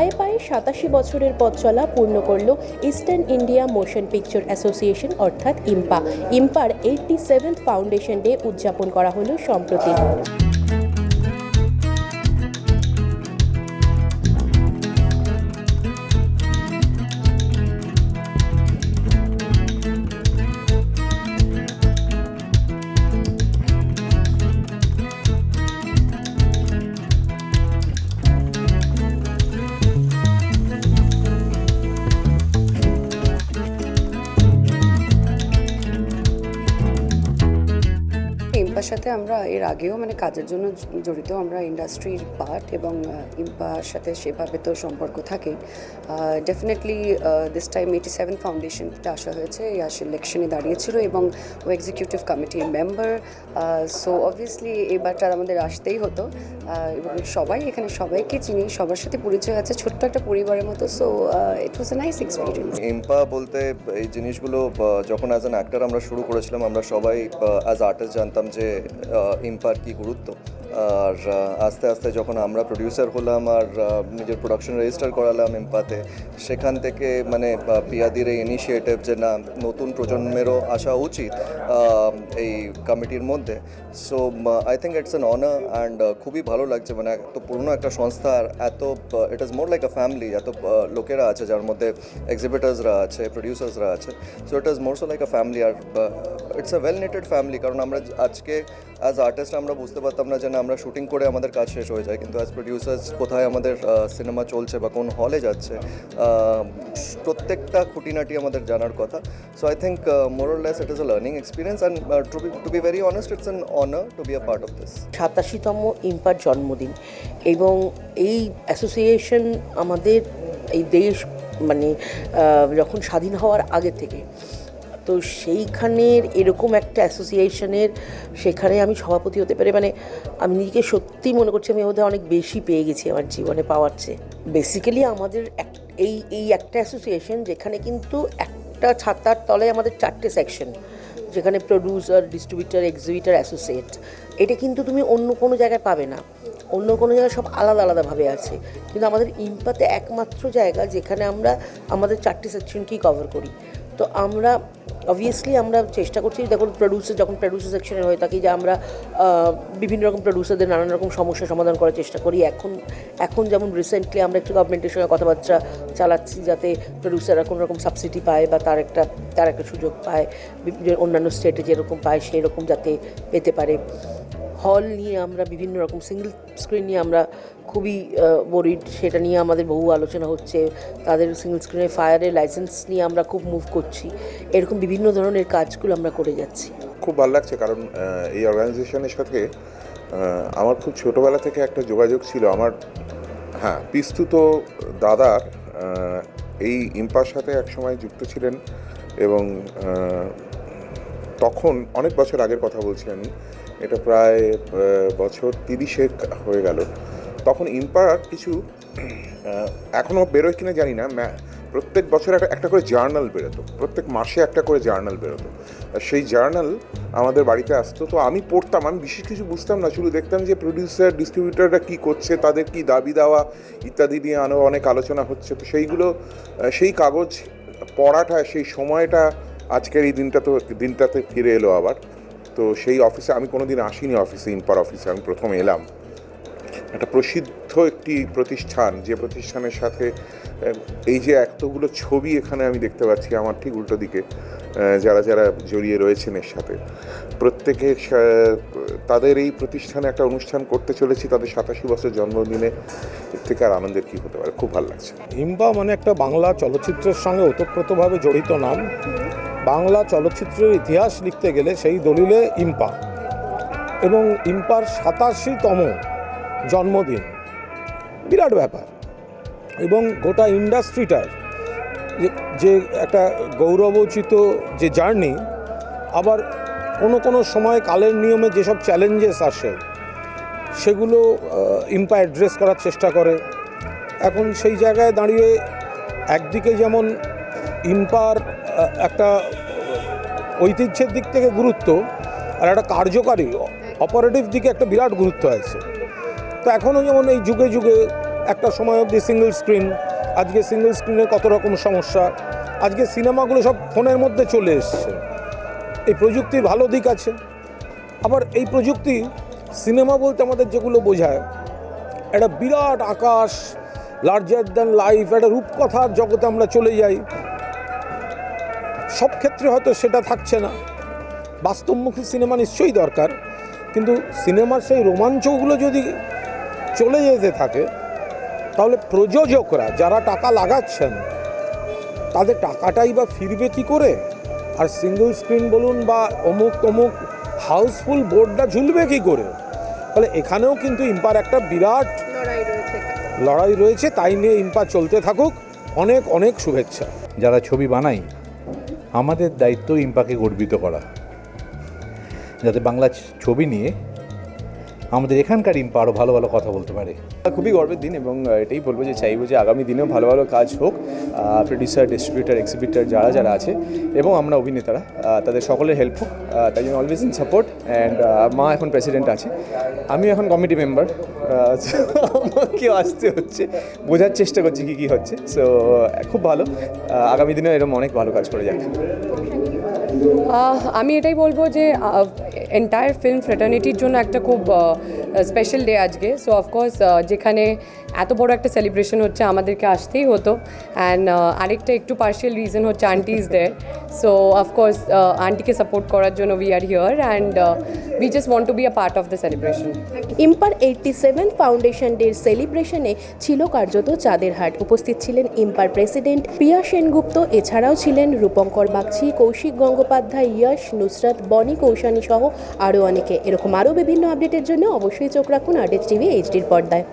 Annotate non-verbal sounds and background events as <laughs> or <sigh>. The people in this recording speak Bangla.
পায়ে পায়ে সাতাশি বছরের পথ চলা পূর্ণ করল Eastern India Motion Picture Association অর্থাৎ ইম্পা। ইম্পার এইটটি সেভেন্থ ফাউন্ডেশন ডে উদযাপন করা হলো সম্প্রতি। ইম্পার সাথে আমরা এর আগেও মানে কাজের জন্য জড়িত আমরা ইন্ডাস্ট্রির পার্ট এবং ইম্পার সাথে সেভাবে তো সম্পর্ক থাকে। Definitely this time eighty seven ফাউন্ডেশনটা আসা হয়েছে আসে ইলেকশনে দাঁড়িয়েছিল এবং ও এক্সিকিউটিভ কমিটির মেম্বার সো অবভিয়াসলি এবারটা আমাদের আসতেই হতো। এবং সবাই এখানে সবাইকে চিনি, সবার সাথে পরিচয় আছে, ছোট্ট একটা পরিবারের মতো so it was a nice experience EIMPA বলতে এই জিনিসগুলো যখন অ্যাজ অ্যান অ্যাক্টর আমরা শুরু করেছিলাম, আমরা সবাই অ্যাজ আর্টিস্ট জানতাম যে ইম্পার কী গুরুত্ব আর আস্তে আস্তে যখন আমরা প্রডিউসার হলাম আর নিজের প্রোডাকশন রেজিস্টার করালাম ইম্পাতে সেখান থেকে মানে পিয়াদির এই ইনিশিয়েটিভ যে না, নতুন প্রজন্মেরও আসা উচিত এই কমিটির মধ্যে। So I think it's an honour and খুবই ভালো লাগছে। মানে এত পুরনো একটা সংস্থা আর এত it is more like a family এত লোকেরা আছে যার মধ্যে এক্সিবিটার্সরা আছে প্রডিউসার্সরা আছে। So it is more so like a family R it's a well knitted family কারণ আমরা আজকে অ্যাজ আর্টিস্ট আমরা বুঝতে পারতাম না যে না, আমরা শুটিং করে আমাদের কাজ শেষ হয়ে যায়। কিন্তু অ্যাজ প্রডিউসার্স কোথায় আমাদের সিনেমা চলছে বা কোন হলে যাচ্ছে প্রত্যেকটা খুঁটিনাটি আমাদের জানার কথা। So I think more or less it is a learning experience and to be to be very honest it's an honour to be a part of this সাতাশিতম ইম্পার জন্মদিন এবং এই অ্যাসোসিয়েশন আমাদের এই দেশ মানে যখন স্বাধীন হওয়ার আগে থেকে তো সেইখানের এরকম একটা অ্যাসোসিয়েশনের সেখানে আমি সভাপতি হতে পারি মানে আমি নিজেকে সত্যি মনে করছি আমি ওদের অনেক বেশি পেয়ে গেছি আমার জীবনে পাওয়ার চেয়ে। বেসিক্যালি আমাদের এই এই একটা অ্যাসোসিয়েশন যেখানে কিন্তু একটা ছাতার তলায় আমাদের চারটে সেকশন যেখানে প্রডিউসার ডিস্ট্রিবিউটার এক্সিবিটার অ্যাসোসিয়েট এটা কিন্তু তুমি অন্য কোনো জায়গায় পাবে না। অন্য কোনো জায়গায় সব আলাদা আলাদাভাবে আছে। কিন্তু আমাদের ইম্পাতে একমাত্র জায়গা যেখানে আমরা আমাদের চারটে সেকশনকেই কভার করি। তো আমরা অবভিয়াসলি আমরা চেষ্টা করছি, দেখুন প্রডিউসার যখন প্রডিউসার সেকশনে হয়ে থাকি, যে আমরা বিভিন্ন রকম প্রডিউসারদের নানান রকম সমস্যা সমাধান করার চেষ্টা করি। এখন এখন যেমন রিসেন্টলি আমরা একটু গভর্নমেন্টের সঙ্গে কথাবার্তা চালাচ্ছি, যাতে প্রডিউসাররা কোনো রকম সাবসিডি পায় বা তার একটা তার একটা সুযোগ পায় অন্যান্য স্টেটে যেরকম পায় সেই রকম যাতে পেতে পারে। হল নিয়ে আমরা বিভিন্ন রকম সিঙ্গেল স্ক্রিন নিয়ে আমরা খুবই বরিড সেটা নিয়ে আমাদের বহু আলোচনা হচ্ছে। তাদের সিঙ্গেল স্ক্রিনে ফায়ারের লাইসেন্স নিয়ে আমরা খুব মুভ করছি। এরকম বিভিন্ন ধরনের কাজগুলো আমরা করে যাচ্ছি। খুব ভালো লাগছে কারণ এই অর্গানাইজেশনের সাথে আমার খুব ছোটোবেলা থেকে একটা যোগাযোগ ছিল। আমার হ্যাঁ পিস্তুত দাদার এই ইম্পার সাথে একসময় যুক্ত ছিলেন এবং তখন, অনেক বছর আগের কথা বলছি আমি, এটা প্রায় বছর তিরিশেক হয়ে গেল। তখন ইম্পার কিছু এখনও বেরোয় কিনা জানি না প্রত্যেক বছর একটা একটা করে জার্নাল বেরোতো, প্রত্যেক মাসে একটা করে জার্নাল বেরোতো। আর সেই জার্নাল আমাদের বাড়িতে আসতো, তো আমি পড়তাম, আমি বিশেষ কিছু বুঝতাম না, শুধু দেখতাম যে প্রডিউসার ডিস্ট্রিবিউটাররা কী করছে, তাদের কি দাবি দেওয়া, ইত্যাদি নিয়ে আরও অনেক আলোচনা হচ্ছে। তো সেইগুলো সেই কাগজ পড়াটা, সেই সময়টা আজকের এই দিনটা তো, দিনটাতে ফিরে এলো আবার। তো সেই অফিসে, আমি কোনো দিন আসিনি অফিসে, ইম্পার অফিসে, আমি প্রথম এলাম। একটা প্রসিদ্ধ একটি প্রতিষ্ঠান, যে প্রতিষ্ঠানের সাথে এই যে এতগুলো ছবি এখানে আমি দেখতে পাচ্ছি আমার ঠিক উল্টো দিকে যারা যারা জড়িয়ে রয়েছেন এর সাথে। প্রত্যেকের সা- তাদের এই প্রতিষ্ঠানে একটা অনুষ্ঠান করতে চলেছি, তাদের সাতাশি বছর জন্মদিনে। এর থেকে আর আনন্দের কী হতে পারে? খুব ভালো লাগছে। হিম্বা মানে একটা বাংলা চলচ্চিত্রের সঙ্গে ওতপ্রোতভাবে জড়িত নাম। বাংলা চলচ্চিত্রের ইতিহাস লিখতে গেলে সেই দলিলে ইম্পা এবং ইম্পার সাতাশিতম জন্মদিন। বিরাট ব্যাপার। এবং গোটা ইন্ডাস্ট্রিটার যে- একটা গৌরবোচিত যে জার্নি, আবার কোনো কোনো সময় কালের নিয়মে যেসব চ্যালেঞ্জেস আসে, সেগুলো ইম্পা অ্যাড্রেস করার চেষ্টা করে। এখন সেই জায়গায় দাঁড়িয়ে একদিকে যেমন ইম্পার একটা ঐতিহ্যের দিক থেকে গুরুত্ব আর একটা কার্যকারী অপারেটিভ দিকে একটা বিরাট গুরুত্ব আছে। তো এখনও যেমন এই যুগে যুগে একটা সময় অবধি সিঙ্গেল স্ক্রিন আজকে সিঙ্গেল স্ক্রিনের কত রকম সমস্যা, আজকে সিনেমাগুলো সব ফোনের মধ্যে চলে এসছে। এই প্রযুক্তির ভালো দিক আছে। আবার এই প্রযুক্তি সিনেমা বলতে আমাদের যেগুলো বোঝায়, একটা বিরাট আকাশ লার্জার দ্যান লাইফ একটা রূপকথার জগতে আমরা চলে যাই। সব ক্ষেত্রে হয়তো সেটা থাকছে না। বাস্তবমুখী সিনেমা নিশ্চয়ই দরকার কিন্তু সিনেমার সেই রোমাঞ্চগুলো যদি চলে যেতে থাকে তাহলে প্রযোজকরা যারা টাকা লাগাচ্ছেন তাদের টাকাটাই বা ফিরবে কি করে? আর সিঙ্গল স্ক্রিন বলুন বা অমুক তমুক হাউসফুল বোর্ডটা ঝুলবে কি করে? ফলে এখানেও কিন্তু ইম্পার একটা বিরাট লড়াই রয়েছে। তাই নিয়ে ইম্পা চলতে থাকুক। অনেক অনেক শুভেচ্ছা। যারা ছবি বানাই আমাদের দায়িত্ব ইম্পাকে গর্বিত করা। যাতে বাংলা ছবি নিয়ে আমাদের এখানকার ইম্পা আরও ভালো ভালো কথা বলতে পারে। খুবই গর্বের দিন এবং এটাই বলব যে চাইব যে আগামী দিনেও ভালো ভালো কাজ হোক প্রডিউসার ডিস্ট্রিবিউটার এক্সিবিটার যারা যারা আছে এবং আমরা অভিনেতারা তাদের সকলের হেল্প হোক তাই জন্য অলওয়েজ ইন সাপোর্ট অ্যান্ড মা এখন প্রেসিডেন্ট আছে। আমি এখন কমিটি মেম্বার <laughs> কেউ আসতে হচ্ছে বোঝার চেষ্টা করছি কী কী হচ্ছে সো খুব ভালো আগামী দিনেও এরকম অনেক ভালো কাজ করে যাক। আমি এটাই বলব যে এন্টায়ার ফিল্ম ফ্রেটার্নিটির জন্য একটা খুব স্পেশাল ডে আজকে। সো অফকোর্স যেখানে এত বড় একটা সেলিব্রেশন হচ্ছে আমাদেরকে আসতেই হতো। অ্যান্ড আরেকটা একটু পার্শিয়াল রিজন হচ্ছে aunty is there so of course আন্টিকে সাপোর্ট করার জন্য we are here and we just want to be a part of the celebration ইম্পার eighty seven foundation ডের সেলিব্রেশনে ছিল কার্যত চাঁদের হাট। উপস্থিত ছিলেন ইম্পার প্রেসিডেন্ট পিয়া সেনগুপ্ত, এছাড়াও ছিলেন রূপঙ্কর বাগচি, কৌশিক গঙ্গোপাধ্যায়, ইয়াশ নুসরাত, বনি কৌশানী সহ আরও অনেকে। এরকম আরও বিভিন্ন আপডেটের জন্য অবশ্যই চোখ রাখুন আর্টেজ টিভি এইচডির পর্দায়।